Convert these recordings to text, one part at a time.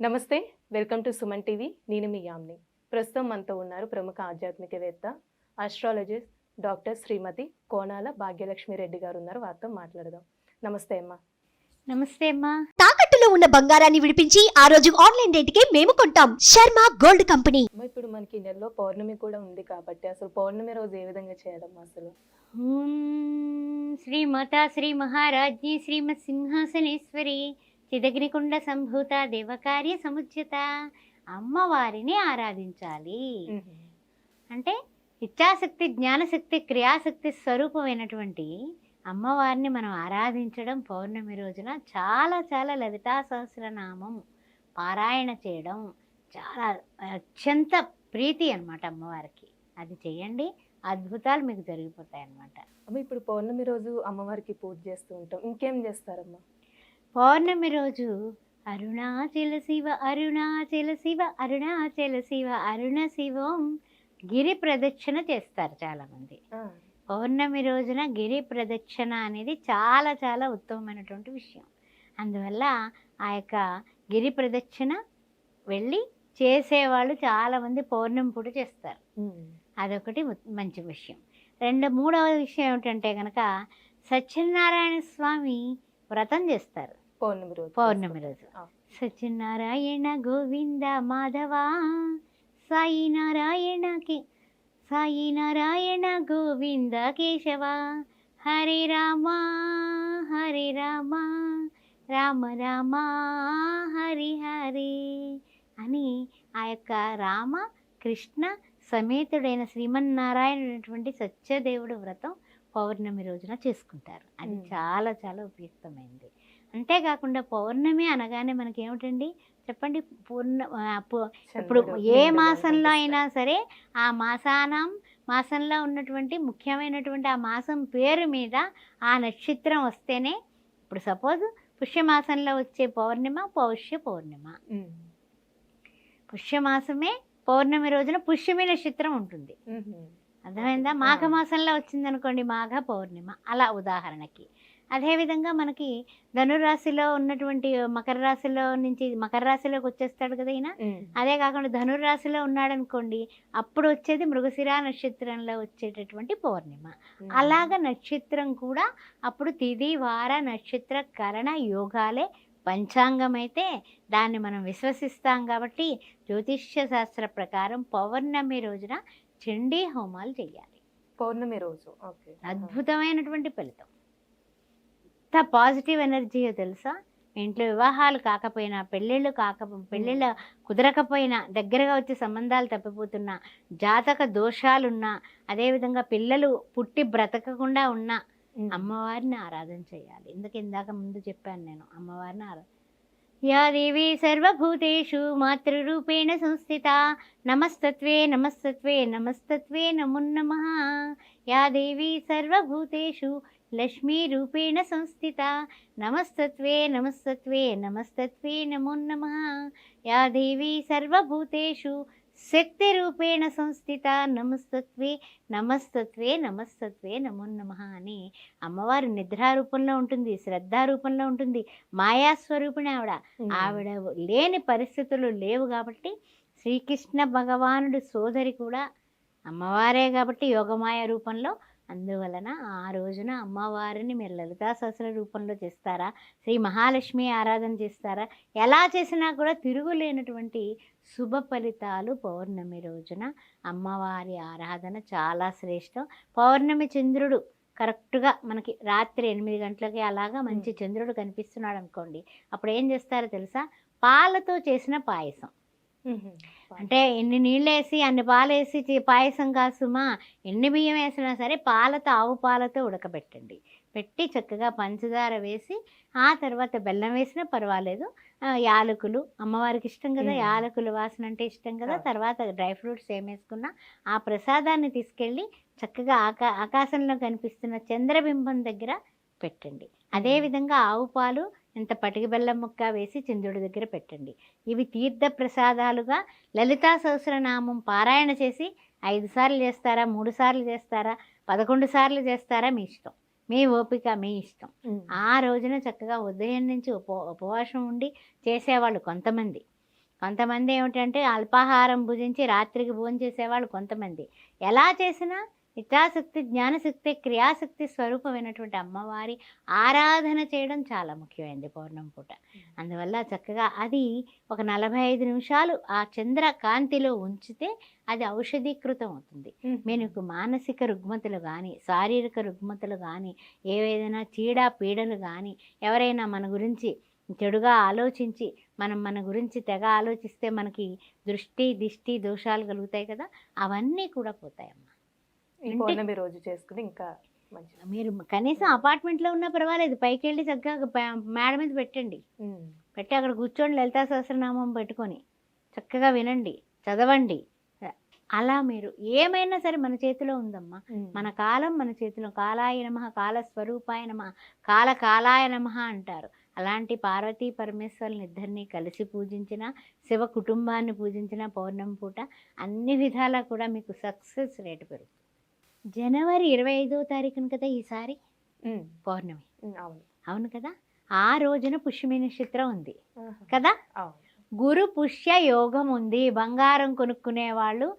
నమస్తే welcome to Suman TV. నేను మీ యామ్ని. ప్రస్తుతం మనతో ఉన్నారు ప్రముఖ ఆధ్యాత్మికవేత్త ఆస్ట్రాలజిస్ట్ డాక్టర్ శ్రీమతి కోనాల భాగ్యలక్ష్మి రెడ్డి గారు ఉన్నారు. వారితో మాట్లాడదాం. నమస్తే అమ్మా. నమస్తే అమ్మా. తాకట్టులో ఉన్న బంగారాన్ని విడిపించి ఆ రోజు ఆన్లైన్ రేటుకే మేము కొంటాం. Sharma gold company. అమ్మ ఇప్పుడు మనకి నెలలో పౌర్ణమి కూడా ఉంది కాబట్టి అసలు పౌర్ణమి రోజు ఏ విధంగా చేయడం అసలు? ఓం శ్రీమాతా శ్రీ మహారాజ్ఞి శ్రీమత్ సింహాసనేశ్వరి చిదగ్నికుండ సంభూత దేవకార్య సముజ్యత అమ్మవారిని ఆరాధించాలి. అంటే ఇచ్ఛాశక్తి జ్ఞానశక్తి క్రియాశక్తి స్వరూపమైనటువంటి అమ్మవారిని మనం ఆరాధించడం పౌర్ణమి రోజున చాలా చాలా లలితా సహస్రనామం పారాయణ చేయడం చాలా అత్యంత ప్రీతి అన్నమాట అమ్మవారికి. అది చేయండి. అద్భుతాలు మీకు జరిగిపోతాయి అన్నమాట అమ్మ ఇప్పుడు పౌర్ణమి రోజు అమ్మవారికి పూజ చేస్తూ ఉంటాం. ఇంకేం చేస్తారమ్మా? పౌర్ణమి రోజు అరుణాచల శివ అరుణాచల శివ అరుణాచల శివ అరుణ శివం గిరి ప్రదక్షిణ చేస్తారు చాలామంది. పౌర్ణమి రోజున గిరి ప్రదక్షిణ అనేది చాలా చాలా ఉత్తమమైనటువంటి విషయం. అందువల్ల ఆ యొక్క గిరి ప్రదక్షిణ వెళ్ళి చేసేవాళ్ళు చాలామంది పౌర్ణమి పూట చేస్తారు. అదొకటి మంచి విషయం. రెండు మూడవ విషయం ఏమిటంటే కనుక సత్యనారాయణ స్వామి వ్రతం చేస్తారు. పౌర్ణమి రోజు పౌర్ణమి రోజు. సత్యనారాయణ గోవింద మాధవ సాయి నారాయణకి సాయి నారాయణ గోవింద కేశవ హరే రామ హరే రామ రామ రామ హరి హరి అని ఆ యొక్క రామ కృష్ణ సమేతుడైన శ్రీమన్నారాయణుడైనటువంటి సత్యదేవుడు వ్రతం పౌర్ణమి రోజున చేసుకుంటారు అది. చాలా చాలా ఉపయుక్తమైనది అంతేకాకుండా పౌర్ణమి అనగానే మనకి ఏమిటండి చెప్పండి పూర్ణ ఇప్పుడు ఏ మాసంలో అయినా. సరే ఆ మాసానం మాసంలో ఉన్నటువంటి ముఖ్యమైనటువంటి ఆ మాసం పేరు మీద ఆ నక్షత్రం వస్తేనే ఇప్పుడు సపోజ్ పుష్యమాసంలో వచ్చే పౌర్ణిమ పౌష్య పౌర్ణిమ. పుష్యమాసమే పౌర్ణమి రోజున పుష్యమి నక్షత్రం ఉంటుంది. అర్థమైందా? ఆ. మాఘమాసంలో వచ్చిందనుకోండి మాఘ పౌర్ణిమ. అలా ఉదాహరణకి. అదేవిధంగా మనకి ధనురాశిలో ఉన్నటువంటి మకర రాశిలో నుంచి మకర రాశిలోకి వచ్చేస్తాడు కదా ఈయన? అదే కాకుండా ధనుర్రాశిలో ఉన్నాడనుకోండి అప్పుడు వచ్చేది మృగశిరా నక్షత్రంలో వచ్చేటటువంటి పౌర్ణిమ. అలాగ నక్షత్రం కూడా అప్పుడు తిది వార నక్షత్ర కరణ యోగాలే పంచాంగం అయితే దాన్ని మనం విశ్వసిస్తాం కాబట్టి జ్యోతిష్య శాస్త్ర ప్రకారం పౌర్ణమి రోజున చండీ హోమాలు చేయాలి. పౌర్ణమి రోజు. ఓకే. అద్భుతమైనటువంటి ఫలితం. ఎంత పాజిటివ్ ఎనర్జీయో తెలుసా? ఇంట్లో వివాహాలు కాకపోయినా పెళ్ళిళ్ళు కాక పెళ్ళిళ్ళు కుదరకపోయినా దగ్గరగా వచ్చే సంబంధాలు తప్పిపోతున్నా జాతక దోషాలున్నా అదేవిధంగా పిల్లలు పుట్టి బ్రతకకుండా ఉన్నా అమ్మవారిని ఆరాధన చేయాలి. ఎందుకు ఇందాక ముందు చెప్పాను నేను అమ్మవారిని ఆరాధన యా దేవి సర్వభూతేషు మాతృరూపేణ సంస్థిత నమస్తత్వే నమస్తత్వే నమస్తత్వే నమో నమః. యా దేవి సర్వభూతేషు లక్ష్మీరూపేణ సంస్థిత. నమస్తత్వే నమస్తత్వే నమస్తత్వే నమో నమః. యా దేవి సర్వభూతేషు శక్తిరూపేణ సంస్థిత. నమస్తత్వే నమస్తత్వే నమస్తత్వే నమో నమః అని అమ్మవారు నిద్రా రూపంలో ఉంటుంది శ్రద్ధా రూపంలో ఉంటుంది. మాయాస్వరూపిణి ఆవిడ. ఆవిడ లేని పరిస్థితులు లేవు కాబట్టి శ్రీకృష్ణ భగవానుడి సోదరి కూడా అమ్మవారే కాబట్టి యోగమాయ రూపంలో అందువలన ఆ రోజున అమ్మవారిని మీరు లలితా సహస్ర రూపంలో చేస్తారా? శ్రీ మహాలక్ష్మి ఆరాధన చేస్తారా? ఎలా చేసినా కూడా తిరుగులేనటువంటి శుభ ఫలితాలు పౌర్ణమి రోజున అమ్మవారి ఆరాధన చాలా శ్రేష్టం. పౌర్ణమి చంద్రుడు కరెక్ట్గా మనకి రాత్రి ఎనిమిది గంటలకి అలాగా మంచి చంద్రుడు కనిపిస్తున్నాడు అనుకోండి అప్పుడు ఏం చేస్తారో తెలుసా? పాలతో చేసిన పాయసం. అంటే ఎన్ని నీళ్ళు వేసి అన్ని పాలు వేసి పాయసం కాసుమా ఎన్ని బియ్యం వేసినా సరే పాలతో ఆవు పాలతో ఉడకబెట్టండి. పెట్టి చక్కగా పంచదార వేసి ఆ తర్వాత బెల్లం వేసినా పర్వాలేదు. యాలకులు అమ్మవారికి ఇష్టం కదా. యాలకులు వాసన అంటే ఇష్టం కదా. తర్వాత డ్రై ఫ్రూట్స్ ఏం వేసుకున్నా ఆ ప్రసాదాన్ని తీసుకెళ్ళి చక్కగా ఆకా ఆకాశంలో కనిపిస్తున్న చంద్రబింబం దగ్గర పెట్టండి. అదేవిధంగా ఆవు పాలు ఇంత పటికి బెల్లం ముక్క వేసి చంద్రుడి దగ్గర పెట్టండి. ఇవి తీర్థ ప్రసాదాలుగా లలితా సహస్రనామం పారాయణ చేసి ఐదు సార్లు చేస్తారా మూడు సార్లు చేస్తారా పదకొండు సార్లు చేస్తారా మీ ఇష్టం. మీ ఓపిక మీ ఇష్టం. ఆ రోజున చక్కగా ఉదయం నుంచి ఉప ఉపవాసం ఉండి చేసేవాళ్ళు కొంతమంది. కొంతమంది ఏమిటంటే అల్పాహారం భుజించి రాత్రికి భోజనం చేసేవాళ్ళు కొంతమంది. ఎలా చేసినా ఇచ్ఛాశక్తి జ్ఞానశక్తి క్రియాశక్తి స్వరూపమైనటువంటి అమ్మవారి ఆరాధన చేయడం చాలా ముఖ్యమైనది పౌర్ణమి పూట. అందువల్ల చక్కగా అది ఒక నలభై ఐదు నిమిషాలు ఆ చంద్ర కాంతిలో ఉంచితే అది ఔషధీకృతం అవుతుంది. మీకు మానసిక రుగ్మతలు కానీ శారీరక రుగ్మతలు కానీ ఏవేదైనా చీడ పీడలు కానీ ఎవరైనా మన గురించి చెడుగా ఆలోచించి మనం మన గురించి తెగ ఆలోచిస్తే మనకి దృష్టి దిష్టి దోషాలు కలుగుతాయి కదా అవన్నీ కూడా పోతాయమ్మా. ఈ పౌర్ణమి రోజు చేసుకుని ఇంకా మంచిది. మీరు కనీసం అపార్ట్మెంట్లో ఉన్నా పర్వాలేదు పైకి వెళ్ళి చక్కగా మేడ మీద పెట్టండి. పెట్టి అక్కడ కూర్చోండి లలితా సహస్రనామం పెట్టుకొని. చక్కగా వినండి చదవండి. అలా మీరు ఏమైనా సరే మన చేతిలో ఉందమ్మా. మన కాలం మన చేతిలో కాలాయ నమ కాల స్వరూపాయ నమ కాల కాలాయ నమ అంటారు. అలాంటి పార్వతీ పరమేశ్వరుని ఇద్దరిని కలిసి పూజించిన శివ కుటుంబాన్ని పూజించిన పౌర్ణమి పూట అన్ని విధాలా కూడా మీకు సక్సెస్ రేటు పెరుగుతుంది. జనవరి ఇరవై ఐదో తారీఖున కదా ఈసారి. పౌర్ణమి. అవును. అవును కదా? ఆ రోజున పుష్యమి నక్షత్రం ఉంది. కదా? గురు పుష్య యోగం ఉంది. బంగారం కొనుక్కునే వాళ్ళు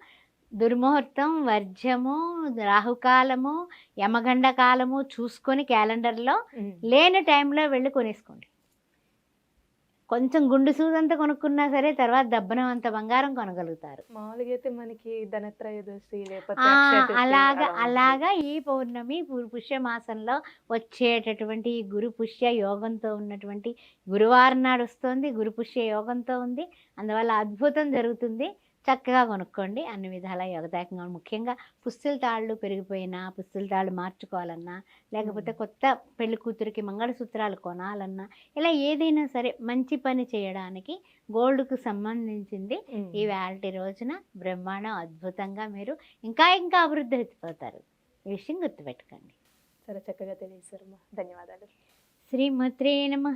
దుర్ముహూర్తం వర్జము రాహుకాలము యమగండ కాలము చూసుకొని క్యాలెండర్లో. లేని టైంలో వెళ్ళి కొనేసుకోండి. కొంచెం గుండు సూదంతా కొనుక్కున్నా సరే తర్వాత దబ్బనం అంత బంగారం కొనగలుగుతారు. మామూలుగా అయితే మనకి ధనత్రయోదశి అలాగా. అలాగా ఈ పౌర్ణమి పుష్య మాసంలో వచ్చేటటువంటి ఈ గురు పుష్య యోగంతో ఉన్నటువంటి గురువారం నాడు వస్తుంది గురు పుష్య యోగంతో ఉంది. అందువల్ల అద్భుతం జరుగుతుంది. చక్కగా కొనుక్కోండి. అన్ని విధాల యోగదాయకంగా ముఖ్యంగా పుస్తుల తాళ్ళు పెరిగిపోయినా పుస్తుల తాళ్ళు మార్చుకోవాలన్నా లేకపోతే కొత్త పెళ్ళి కూతురికి మంగళసూత్రాలు కొనాలన్నా ఇలా ఏదైనా సరే మంచి పని చేయడానికి గోల్డ్కు సంబంధించింది. ఈ వేల్టి రోజున బ్రహ్మాండం అద్భుతంగా మీరు ఇంకా ఇంకా అభివృద్ధి అయిపోతారు. ఈ విషయం గుర్తుపెట్టుకోండి. చాలా చక్కగా తెలియజేశారమ్మా ధన్యవాదాలు. శ్రీమత్రే నమ.